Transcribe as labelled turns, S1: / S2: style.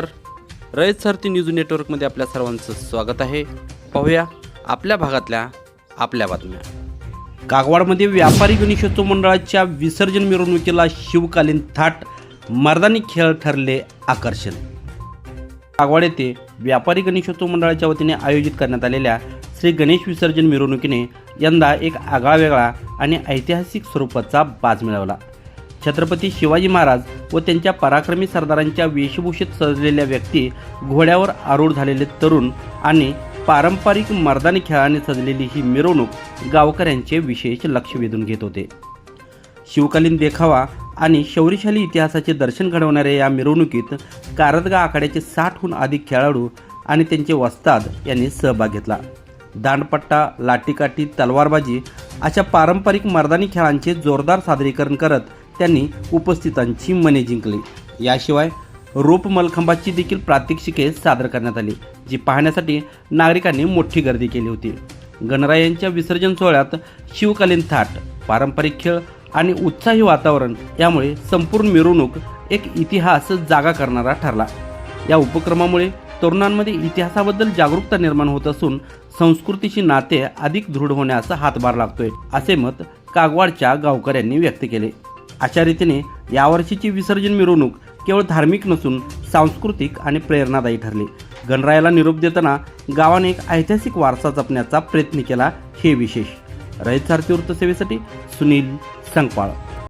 S1: नमस्कार. रयत सारथी न्यूज नेटवर्कमध्ये आपल्या सर्वांचं स्वागत आहे. पाहूया आपल्या भागातल्या आपल्या बातम्या. कागवाडमध्ये व्यापारी गणेशोत्सव मंडळाच्या विसर्जन मिरवणुकीला शिवकालीन थाट मर्दानी खेळ ठरले आकर्षण. कागवाड येथे व्यापारी गणेशोत्सव मंडळाच्या वतीने आयोजित करण्यात आलेल्या श्री गणेश विसर्जन मिरवणुकीने यंदा एक आगळावेगळा आणि ऐतिहासिक स्वरूपाचा बाज मिळवला. छत्रपती शिवाजी महाराज व त्यांच्या पराक्रमी सरदारांच्या वेशभूषेत सजलेल्या व्यक्ती घोड्यावर आरूढ झालेले तरुण आणि पारंपरिक मर्दानी खेळाने सजलेली ही मिरवणूक गावकऱ्यांचे विशेष लक्ष वेधून घेत होते. शिवकालीन देखावा आणि शौर्यशाली इतिहासाचे दर्शन घडवणाऱ्या या मिरवणुकीत कारदगा आखाड्याचे साठहून अधिक खेळाडू आणि त्यांचे वस्ताद यांनी सहभाग घेतला. दांडपट्टा लाटीकाठी तलवारबाजी अशा पारंपरिक मर्दानी खेळांचे जोरदार सादरीकरण करत त्यांनी उपस्थितांची मने जिंकली. याशिवाय रोप मलखंबाची देखील प्रात्यक्षिके सादर करण्यात आली जी पाहण्यासाठी नागरिकांनी मोठी गर्दी केली होती. गणरायांच्या विसर्जन सोहळ्यात शिवकालीन थाट पारंपरिक खेळ आणि उत्साही वातावरण यामुळे संपूर्ण मिरवणूक एक इतिहास जागा करणारा ठरला. या उपक्रमामुळे तरुणांमध्ये इतिहासाबद्दल जागरूकता निर्माण होत असून संस्कृतीशी नाते अधिक दृढ होण्यास हातभार लागतोय असे मत कागवाडच्या गावकऱ्यांनी व्यक्त केले. अशा रीतीने यावर्षीची विसर्जन मिरवणूक केवळ धार्मिक नसून सांस्कृतिक आणि प्रेरणादायी ठरली. गणरायाला निरोप देताना गावाने एक ऐतिहासिक वारसा जपण्याचा प्रयत्न केला हे विशेष. रयत सारथी वृत्तसेवेसाठी सुनील संकपाळ